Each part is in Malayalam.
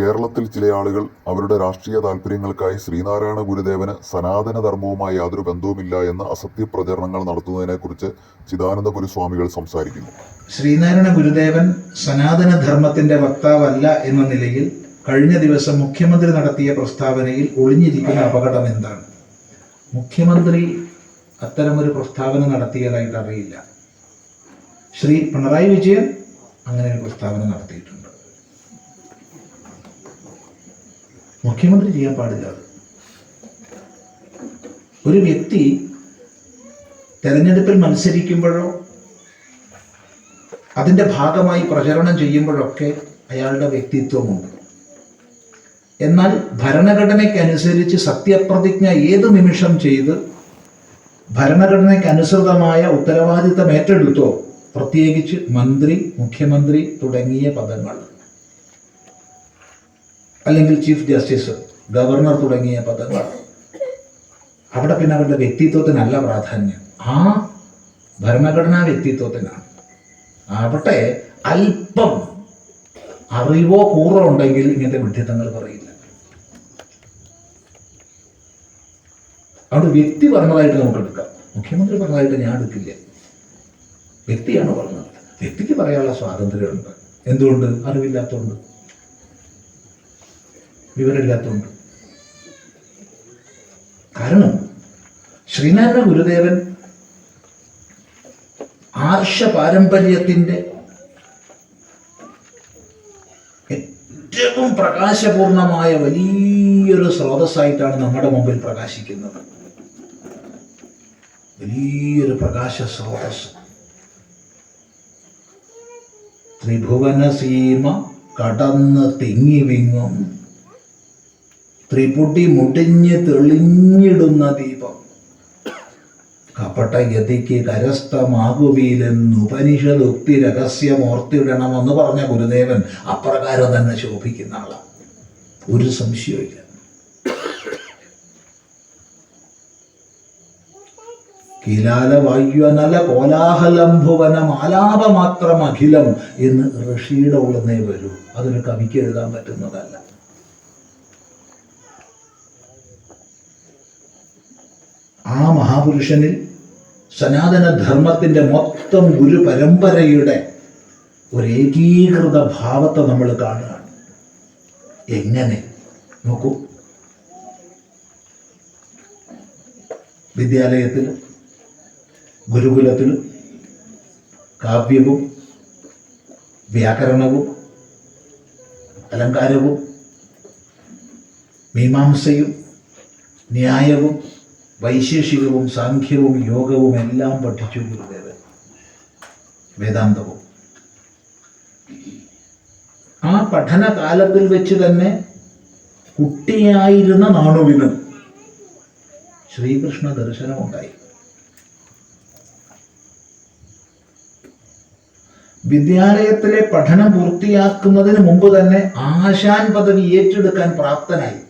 കേരളത്തിൽ ചില ആളുകൾ അവരുടെ രാഷ്ട്രീയ താല്പര്യങ്ങൾക്കായി ശ്രീനാരായണ ഗുരുദേവന് സനാതന ധർമ്മവുമായി യാതൊരു ബന്ധവുമില്ല എന്ന അസത്യ പ്രചരണങ്ങൾ നടത്തുന്നതിനെക്കുറിച്ച് ചിദാനന്ദപുരി സ്വാമികൾ സംസാരിക്കുന്നു. ശ്രീനാരായണ ഗുരുദേവൻ സനാതന ധർമ്മത്തിന്റെ വക്താവല്ല എന്ന നിലയിൽ കഴിഞ്ഞ ദിവസം മുഖ്യമന്ത്രി നടത്തിയ പ്രസ്താവനയിൽ ഒളിഞ്ഞിരിക്കുന്ന അപകടം എന്താണ്? മുഖ്യമന്ത്രി അത്തരമൊരു പ്രസ്താവന നടത്തിയതായിട്ട് അറിയില്ല. ശ്രീ പിണറായി വിജയൻ അങ്ങനെ ഒരു പ്രസ്താവന നടത്തിയിട്ടുണ്ട്. മുഖ്യമന്ത്രി ചെയ്യാൻ പാടില്ല. ഒരു വ്യക്തി തെരഞ്ഞെടുപ്പിൽ മത്സരിക്കുമ്പോഴോ അതിന്റെ ഭാഗമായി പ്രചരണം ചെയ്യുമ്പോഴൊക്കെ അയാളുടെ വ്യക്തിത്വമുണ്ട്. എന്നാൽ ഭരണഘടനയ്ക്കനുസരിച്ച് സത്യപ്രതിജ്ഞ ഏത് നിമിഷം ചെയ്ത് ഭരണഘടനയ്ക്കനുസൃതമായ ഉത്തരവാദിത്തം ഏറ്റെടുത്തോ പ്രത്യേകിച്ച് മന്ത്രി മുഖ്യമന്ത്രി തുടങ്ങിയ പദങ്ങൾ. അല്ലെങ്കിൽ ചീഫ് ജസ്റ്റിസ് ഗവർണർ തുടങ്ങിയ പദങ്ങൾ. അവിടെ പിന്നെ അവരുടെ വ്യക്തിത്വത്തിനല്ല പ്രാധാന്യം. ആ? ഭരണഘടനാ വ്യക്തിത്വത്തിനാണ്. അവിടെ അല്പം അറിവോ കൂറോ ഉണ്ടെങ്കിൽ ഇങ്ങനത്തെ വിഡ്ഢിത്തങ്ങൾ പറയില്ല. അവിടെ വ്യക്തി പറഞ്ഞതായിട്ട് നമുക്ക് എടുക്കാം. മുഖ്യമന്ത്രി പറഞ്ഞതായിട്ട് ഞാൻ എടുക്കില്ല. വ്യക്തിയാണ് പറഞ്ഞത് വ്യക്തിക്ക് പറയാനുള്ള സ്വാതന്ത്ര്യമുണ്ട്. എന്തുകൊണ്ട്? അറിവില്ലാത്തതുകൊണ്ട്. വിവരമില്ലാത്തതുകൊണ്ട്. കാരണം ശ്രീനാരായണ ഗുരുദേവൻ ആർഷ പാരമ്പര്യത്തിന്റെ ഏറ്റവും പ്രകാശപൂർണമായ വലിയൊരു സ്രോതസ്സായിട്ടാണ് നമ്മുടെ മുമ്പിൽ പ്രകാശിക്കുന്നത്. വലിയൊരു പ്രകാശ സ്രോതസ് ത്രിഭുവന സീമ കടന്ന് തിങ്ങി വിങ്ങും ത്രിപുടി മുടിഞ്ഞ് തെളിഞ്ഞിടുന്ന ദീപം. കപട ഗതിക്ക് കരസ്ഥമാകുവിയിലെന്ന് ഉപനിഷദുക്തി രഹസ്യമോർത്തിടണമെന്ന് പറഞ്ഞ ഗുരുദേവൻ അപ്രകാരം തന്നെ ശോഭിക്കുന്ന ആളാണ് ഒരു സംശയമില്ല കിലാല വായുവനല കോലാഹലംഭുവന ആലാപമാത്രം അഖിലം എന്ന് ഋഷിയുടെ ഉള്ളതേ വരൂ. അതൊരു കവിക്ക് എഴുതാൻ പറ്റുന്നതല്ല ആ മഹാപുരുഷനിൽ സനാതന ധർമ്മത്തിന്റെ മൊത്തം ഗുരു പരമ്പരയുടെ ഒരു ഏകീകൃത ഭാവത്തെ നമ്മൾ കാണുകയാണ്. എങ്ങനെ? നോക്കൂ. വിദ്യാലയത്തിൽ ഗുരുകുലത്തിൽ കാവ്യവും വ്യാകരണവും അലങ്കാരവും മീമാംസയും ന്യായവും വൈശേഷികവും സാഖ്യവും യോഗവും എല്ലാം പഠിച്ചു ഗുരുദേവൻ. വേദാന്തവും. ആ പഠനകാലത്തിൽ വെച്ച് തന്നെ കുട്ടിയായിരുന്ന നാണുവിന് ശ്രീകൃഷ്ണ ദർശനമുണ്ടായി. വിദ്യാലയത്തിലെ പഠനം പൂർത്തിയാക്കുന്നതിന് മുമ്പ് തന്നെ ആശാൻ പദവി ഏറ്റെടുക്കാൻ പ്രാപ്തനായി.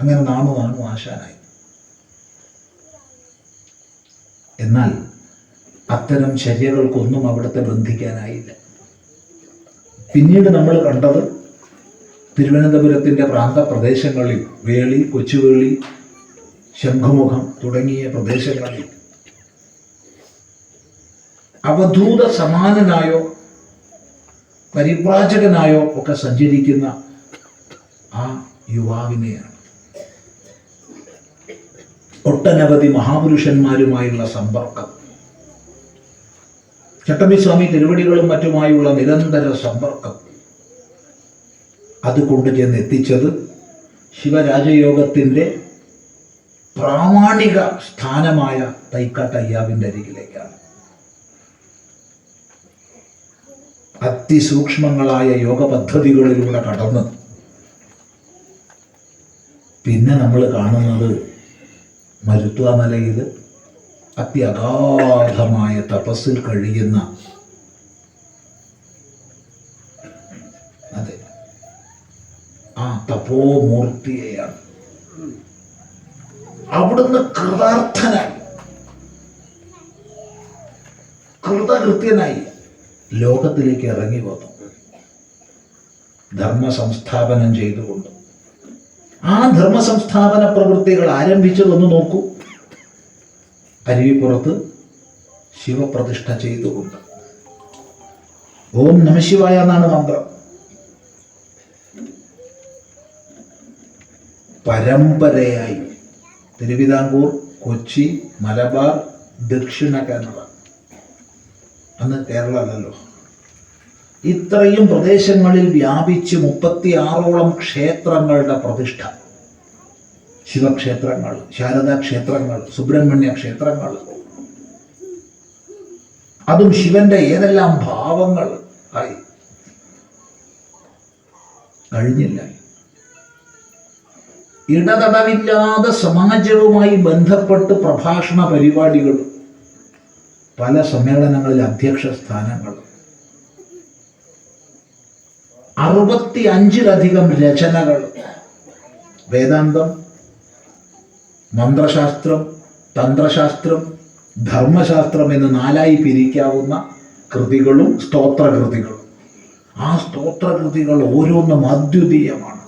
അങ്ങനെ നാണു നാണു ആശാനായി. എന്നാൽ അത്തരം ചര്യകൾക്കൊന്നും അവിടുത്തെ ബന്ധിക്കാനായില്ല. പിന്നീട് നമ്മൾ കണ്ടത് തിരുവനന്തപുരത്തിന്റെ പ്രാന്തപ്രദേശങ്ങളിൽ വേളി കൊച്ചുവേളി ശംഖുമുഖം തുടങ്ങിയ പ്രദേശങ്ങളിൽ. അവധൂത സമാനനായോ പരിപ്രാചകനായോ ഒക്കെ സഞ്ചരിക്കുന്ന ആ യുവാവിനെയാണ്. ഒട്ടനവധി മഹാപുരുഷന്മാരുമായുള്ള സമ്പർക്കം. ചട്ടമ്പിസ്വാമി തിരുവടികളും മറ്റുമായുള്ള നിരന്തര സമ്പർക്കം. അത് കൊണ്ടുചെന്ന് എത്തിച്ചത് ശിവരാജയോഗത്തിന്റെ പ്രാമാണിക സ്ഥാനമായ തൈക്കാട്ടയ്യാവിന്റെ അരികിലേക്കാണ്. അതിസൂക്ഷ്മങ്ങളായ യോഗ പദ്ധതികളിലൂടെ കടന്ന്. പിന്നെ നമ്മൾ കാണുന്നത് മരുത്വാമലയിൽ അത്യഗാധമായ തപസ്സിൽ കഴിയുന്ന അതെ ആ തപോമൂർത്തിയെയാണ്. അവിടുന്ന് കൃതാർത്ഥനായി കൃതകൃത്യനായി ലോകത്തിലേക്ക് ഇറങ്ങി വന്നു. ധർമ്മ സംസ്ഥാപനം ചെയ്തുകൊണ്ട് ആ ധർമ്മ സംസ്ഥാപന പ്രവൃത്തികൾ ആരംഭിച്ചതൊന്ന് നോക്കൂ. അരുവിപ്പുറത്ത് ശിവപ്രതിഷ്ഠ ചെയ്തുകൊണ്ട്. ഓം നമശിവായ എന്നാണ് മന്ത്രം. പരമ്പരയായി. തിരുവിതാംകൂർ കൊച്ചി മലബാർ ദക്ഷിണ കേരള അന്ന് കേരള ഇത്രയും പ്രദേശങ്ങളിൽ വ്യാപിച്ച് മുപ്പത്തി ആറോളം ക്ഷേത്രങ്ങളുടെ പ്രതിഷ്ഠ. ശിവക്ഷേത്രങ്ങൾ ശാരദാ ക്ഷേത്രങ്ങൾ സുബ്രഹ്മണ്യ ക്ഷേത്രങ്ങൾ. അതും ശിവന്റെ ഏതെല്ലാം ഭാവങ്ങൾ? ആയി കഴിഞ്ഞില്ല. ഇടതടവില്ലാതെ സമാജവുമായി ബന്ധപ്പെട്ട് പ്രഭാഷണ പരിപാടികൾ പല സമ്മേളനങ്ങളിൽ അധ്യക്ഷ സ്ഥാനങ്ങൾ അറുപത്തി അഞ്ചിലധികം രചനകൾ. വേദാന്തം മന്ത്രശാസ്ത്രം തന്ത്രശാസ്ത്രം ധർമ്മശാസ്ത്രം എന്ന് നാലായി പിരിക്കാവുന്ന കൃതികളും സ്തോത്രകൃതികളും. ആ സ്തോത്രകൃതികൾ ഓരോന്നും അദ്വിതീയമാണ്.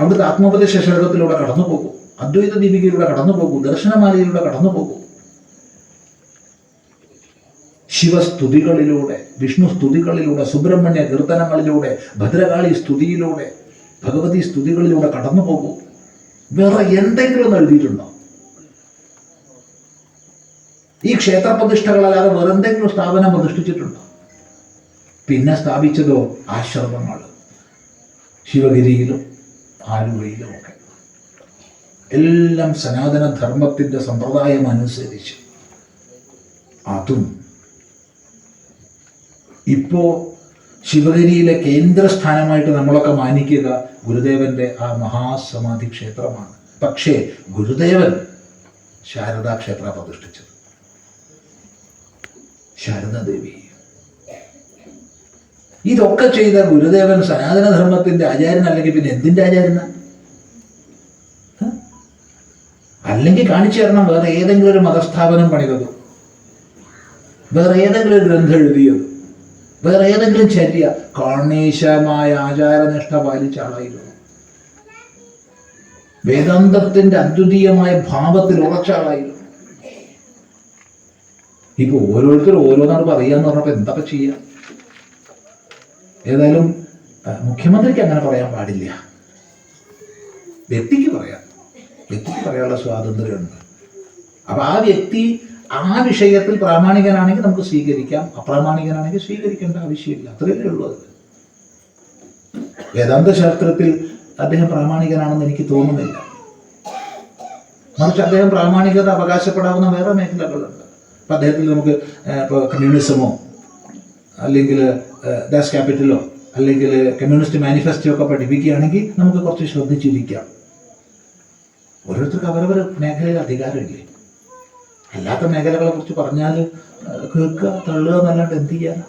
അവിടുത്തെ ആത്മോപദേശ ശതകത്തിലൂടെ കടന്നു പോകും അദ്വൈത ദീപികയിലൂടെ കടന്നു പോകും ദർശനമാലയിലൂടെ കടന്നു പോകും ശിവസ്തുതികളിലൂടെ വിഷ്ണു സ്തുതികളിലൂടെ സുബ്രഹ്മണ്യ കീർത്തനങ്ങളിലൂടെ ഭദ്രകാളി സ്തുതിയിലൂടെ ഭഗവതി സ്തുതികളിലൂടെ കടന്നു പോകൂ. വേറെ എന്തെങ്കിലും എഴുതിയിട്ടുണ്ടോ? ഈ ക്ഷേത്ര പ്രതിഷ്ഠകളല്ലാതെ വേറെ എന്തെങ്കിലും സ്ഥാപനം പ്രതിഷ്ഠിച്ചിട്ടുണ്ടോ? പിന്നെ സ്ഥാപിച്ചതോ ആശ്രമങ്ങൾ ശിവഗിരിയിലും ആലുവയിലും ഒക്കെ. എല്ലാം സനാതന ധർമ്മത്തിന്റെ സമ്പ്രദായം അനുസരിച്ച്. അതും ഇപ്പോ ശിവഗിരിയിലെ കേന്ദ്രസ്ഥാനമായിട്ട് നമ്മളൊക്കെ മാനിക്കുക ഗുരുദേവന്റെ ആ മഹാസമാധി ക്ഷേത്രമാണ്. പക്ഷേ ഗുരുദേവൻ ശാരദാ ക്ഷേത്ര പ്രതിഷ്ഠിച്ചത്. ശാരദാദേവി. ഇതൊക്കെ ചെയ്ത ഗുരുദേവൻ സനാതനധർമ്മത്തിന്റെ ആചാര്യൻ അല്ലെങ്കിൽ പിന്നെ എന്തിന്റെ ആചാര്യന? അല്ലെങ്കിൽ കാണിച്ചു തരണം വേറെ ഏതെങ്കിലും ഒരു മതസ്ഥാപനം പണിതതോ വേറെ ഏതെങ്കിലും ഒരു ഗ്രന്ഥം എഴുതിയത്. വേറെ ഏതെങ്കിലും ചര്യ കണീശമായ ആചാരനിഷ്ഠ പാലിച്ച ആളായിരുന്നു വേദാന്തത്തിന്റെ അദ്വിതീയമായ ഭാവത്തിൽ ഉറച്ച ആളായിരുന്നു ഇപ്പൊ ഓരോരുത്തരും ഓരോന്നാണ് പറയാന്ന് പറഞ്ഞപ്പോ എന്തൊക്കെ ചെയ്യാം? ഏതായാലും മുഖ്യമന്ത്രിക്ക് അങ്ങനെ പറയാൻ പാടില്ല. വ്യക്തിക്ക് പറയാം. വ്യക്തിക്ക് പറയാനുള്ള സ്വാതന്ത്ര്യമുണ്ട്. അപ്പൊ ആ വ്യക്തി ആ വിഷയത്തിൽ പ്രാമാണികനാണെങ്കിൽ നമുക്ക് സ്വീകരിക്കാം അപ്രാമാണികനാണെങ്കിൽ സ്വീകരിക്കേണ്ട ആവശ്യമില്ല. അത്രയല്ലേ ഉള്ളൂ അത്. വേദാന്ത ശാസ്ത്രത്തിൽ അദ്ദേഹം പ്രാമാണികനാണെന്ന് എനിക്ക് തോന്നുന്നില്ല. മറിച്ച് അദ്ദേഹം പ്രാമാണികത അവകാശപ്പെടാവുന്ന വേറെ മേഖലകളുണ്ട്. അപ്പൊ അദ്ദേഹത്തിൽ നമുക്ക് ഇപ്പോൾ കമ്മ്യൂണിസമോ അല്ലെങ്കിൽ ദാസ് ക്യാപിറ്റലോ അല്ലെങ്കിൽ കമ്മ്യൂണിസ്റ്റ് മാനിഫെസ്റ്റോ ഒക്കെ പഠിപ്പിക്കുകയാണെങ്കിൽ നമുക്ക് കുറച്ച് ശ്രദ്ധിച്ചിരിക്കാം. ഓരോരുത്തർക്ക് അവരവർ മേഖലയിൽ അധികാരമില്ലേ? അല്ലാത്ത മേഖലകളെ കുറിച്ച് പറഞ്ഞാൽ കേൾക്കുക തള്ളുക എന്നല്ലാണ്ട് എന്ത് ചെയ്യാനാ?